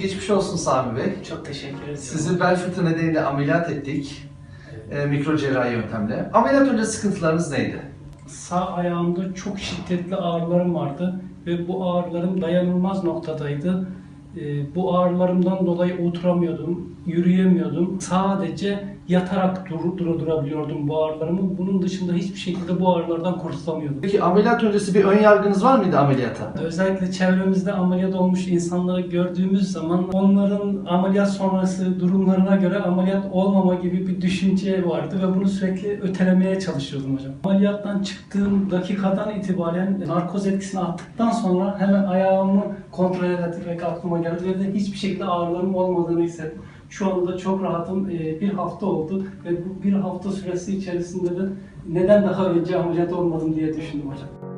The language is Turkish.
Geçmiş olsun Sami Bey. Çok teşekkür ederim. Sizi bel fıtığı nedeniyle ameliyat ettik. E, mikro cerrahi yöntemle. Ameliyat önce sıkıntılarınız neydi? Sağ ayağımda çok şiddetli ağrılarım vardı ve bu ağrılarım dayanılmaz noktadaydı. Ee, bu ağrılarımdan dolayı oturamıyordum, yürüyemiyordum. Sadece yatarak dur, durdurabiliyordum bu ağrılarımı. Bunun dışında hiçbir şekilde bu ağrılardan kurtulamıyordum. Peki ameliyat öncesi bir ön yargınız var mıydı ameliyata? Özellikle çevremizde ameliyat olmuş insanları gördüğümüz zaman onların ameliyat sonrası durumlarına göre ameliyat olmama gibi bir düşünce vardı ve bunu sürekli ötelemeye çalışıyordum hocam. Ameliyattan çıktığım dakikadan itibaren narkoz etkisini attıktan sonra hemen ayağımı kontrol ederek aklıma geldi ve de hiçbir şekilde ağrılarım olmadığını hissettim. Şu anda çok rahatım. Ee, Bir hafta oldu ve bu bir hafta süresi içerisinde de neden daha önce ameliyat olmadım diye düşündüm hocam.